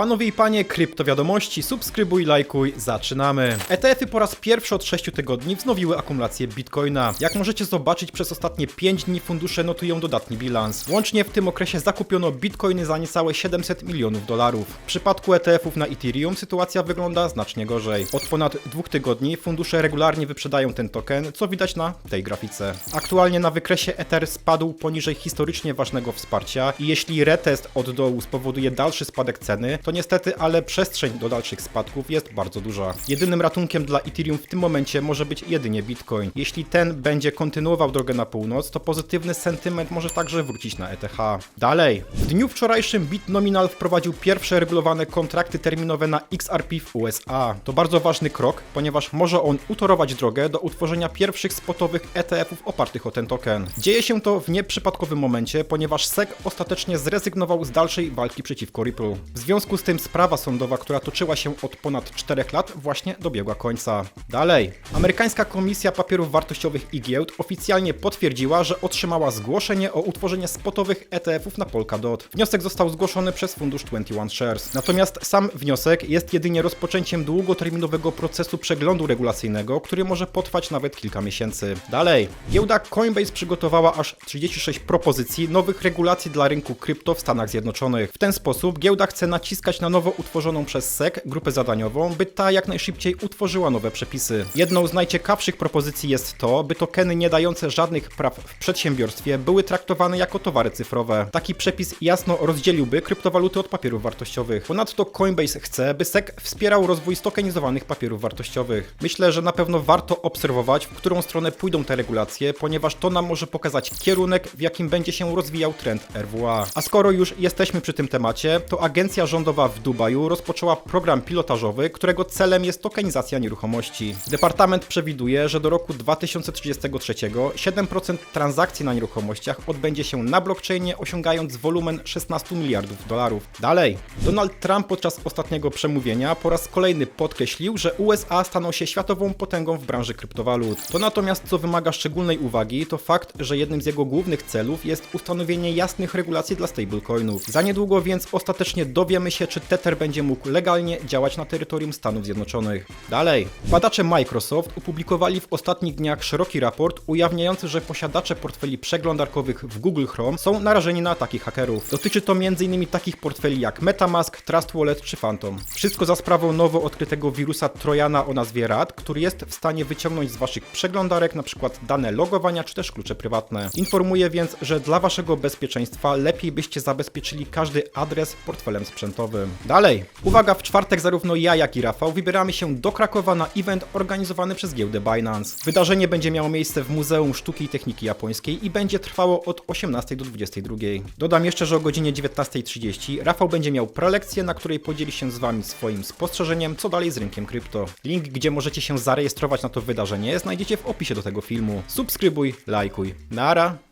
Panowie i panie, kryptowiadomości, subskrybuj, lajkuj, zaczynamy. ETF-y po raz pierwszy od 6 tygodni wznowiły akumulację Bitcoina. Jak możecie zobaczyć, przez ostatnie 5 dni fundusze notują dodatni bilans. Łącznie w tym okresie zakupiono Bitcoiny za niecałe 700 milionów dolarów. W przypadku ETF-ów na Ethereum sytuacja wygląda znacznie gorzej. Od ponad dwóch tygodni fundusze regularnie wyprzedają ten token, co widać na tej grafice. Aktualnie na wykresie Ether spadł poniżej historycznie ważnego wsparcia i jeśli retest od dołu spowoduje dalszy spadek ceny, to niestety, ale przestrzeń do dalszych spadków jest bardzo duża. Jedynym ratunkiem dla Ethereum w tym momencie może być jedynie Bitcoin. Jeśli ten będzie kontynuował drogę na północ, to pozytywny sentyment może także wrócić na ETH. Dalej. W dniu wczorajszym BitNominal wprowadził pierwsze regulowane kontrakty terminowe na XRP w USA. To bardzo ważny krok, ponieważ może on utorować drogę do utworzenia pierwszych spotowych ETF-ów opartych o ten token. Dzieje się to w nieprzypadkowym momencie, ponieważ SEC ostatecznie zrezygnował z dalszej walki przeciwko Ripple. W związku z tym sprawa sądowa, która toczyła się od ponad 4 lat, właśnie dobiegła końca. Dalej. Amerykańska Komisja Papierów Wartościowych i Giełd oficjalnie potwierdziła, że otrzymała zgłoszenie o utworzenie spotowych ETF-ów na Polkadot. Wniosek został zgłoszony przez fundusz 21 Shares. Natomiast sam wniosek jest jedynie rozpoczęciem długoterminowego procesu przeglądu regulacyjnego, który może potrwać nawet kilka miesięcy. Dalej. Giełda Coinbase przygotowała aż 36 propozycji nowych regulacji dla rynku krypto w Stanach Zjednoczonych. W ten sposób giełda chce naciskać na nowo utworzoną przez SEC grupę zadaniową, by ta jak najszybciej utworzyła nowe przepisy. Jedną z najciekawszych propozycji jest to, by tokeny nie dające żadnych praw w przedsiębiorstwie były traktowane jako towary cyfrowe. Taki przepis jasno rozdzieliłby kryptowaluty od papierów wartościowych. Ponadto Coinbase chce, by SEC wspierał rozwój stokenizowanych papierów wartościowych. Myślę, że na pewno warto obserwować, w którą stronę pójdą te regulacje, ponieważ to nam może pokazać kierunek, w jakim będzie się rozwijał trend RWA. A skoro już jesteśmy przy tym temacie, to agencja rządowa w Dubaju rozpoczęła program pilotażowy, którego celem jest tokenizacja nieruchomości. Departament przewiduje, że do roku 2033 7% transakcji na nieruchomościach odbędzie się na blockchainie, osiągając wolumen 16 miliardów dolarów. Dalej. Donald Trump podczas ostatniego przemówienia po raz kolejny podkreślił, że USA staną się światową potęgą w branży kryptowalut. To natomiast, co wymaga szczególnej uwagi, to fakt, że jednym z jego głównych celów jest ustanowienie jasnych regulacji dla stablecoinów. Za niedługo więc ostatecznie dowiemy się, czy Tether będzie mógł legalnie działać na terytorium Stanów Zjednoczonych. Dalej. Badacze Microsoft opublikowali w ostatnich dniach szeroki raport ujawniający, że posiadacze portfeli przeglądarkowych w Google Chrome są narażeni na ataki hakerów. Dotyczy to m.in. takich portfeli jak MetaMask, Trust Wallet czy Phantom. Wszystko za sprawą nowo odkrytego wirusa Trojana o nazwie RAT, który jest w stanie wyciągnąć z waszych przeglądarek np. dane logowania czy też klucze prywatne. Informuję więc, że dla waszego bezpieczeństwa lepiej byście zabezpieczyli każdy adres portfelem sprzętowym. Dalej. Uwaga, w czwartek zarówno ja, jak i Rafał wybieramy się do Krakowa na event organizowany przez giełdę Binance. Wydarzenie będzie miało miejsce w Muzeum Sztuki i Techniki Japońskiej i będzie trwało od 18 do 22. Dodam jeszcze, że o godzinie 19.30 Rafał będzie miał prelekcję, na której podzieli się z wami swoim spostrzeżeniem, co dalej z rynkiem krypto. Link, gdzie możecie się zarejestrować na to wydarzenie, znajdziecie w opisie do tego filmu. Subskrybuj, lajkuj. Nara!